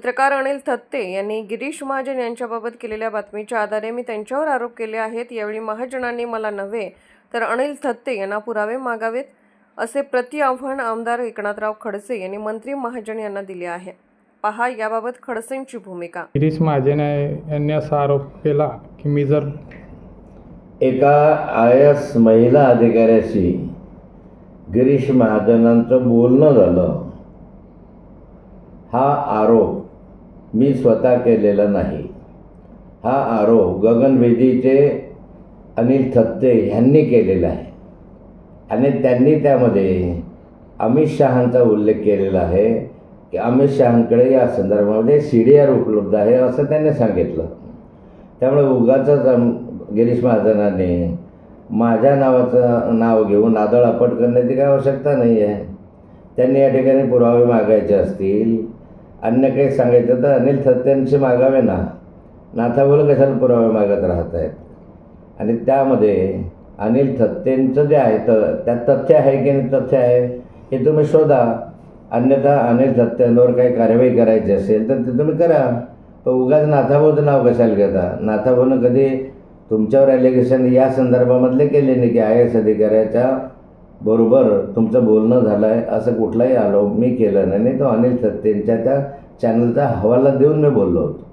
पत्रकार अनिल थत्ते यांनी गिरीश महाजन यांच्याबाबत केलेल्या बातमीच्या आधारे मी त्यांच्यावर आरोप केले आहेत. यावेळी महाजनांनी मला नव्हे तर अनिल थत्ते यांना पुरावे मागावेत असे प्रति आव्हान आमदार एकनाथराव खडसे यांनी मंत्री महाजन यांना दिले आहे. पहा याबाबत खडसेंची भूमिका. गिरीश महाजन यांनी असा आरोप केला की मी जर एका आय एस महिला अधिकाऱ्याशी गिरीश महाजनांचं बोलणं झालं हा आरोप मी स्वतः केलेला नाही. हा आरोप गगनभेदीचे अनिल थत्ते ह्यांनी केलेला आहे. आणि त्यांनी त्यामध्ये अमित शहांचा उल्लेख केलेला आहे की अमित शहांकडे या संदर्भामध्ये सी डी आर उपलब्ध आहे असं त्यांनी सांगितलं. त्यामुळे उगाचच गिरीश महाजनाने माझ्या नावाचं नाव घेऊन नादळ आपट करण्याची काही आवश्यकता नाही आहे त्यांनी या ठिकाणी पुरावे मागायचे असतील अन्य काही सांगायचं तर अनिल थत्यांशी मागावे ना. नाथाबोल कशाला पुरावे मागत राहत आहेत आणि त्यामध्ये अनिल थत्तेंचं जे आहे तर त्यात तथ्य आहे की नाही तथ्य आहे हे तुम्ही शोधा. अन्यथा अनिल थत्त्यांवर काही कारवाई करायची असेल तर ते तुम्ही करा. पण उगाच नाथाभाऊचं नाव कशाला घेता? नाथाभाऊनं कधी तुमच्यावर ॲलिगेशन या संदर्भामधले केले नाही की आय एस अधिकाऱ्याच्या बरोबर तुमचं बोलणं झालं आहे असं कुठलाही आलो मी केलं नाही. नाही तो अनिल सत्तेंच्या त्या चॅनलचा हवाला देऊन मी बोललो होतो.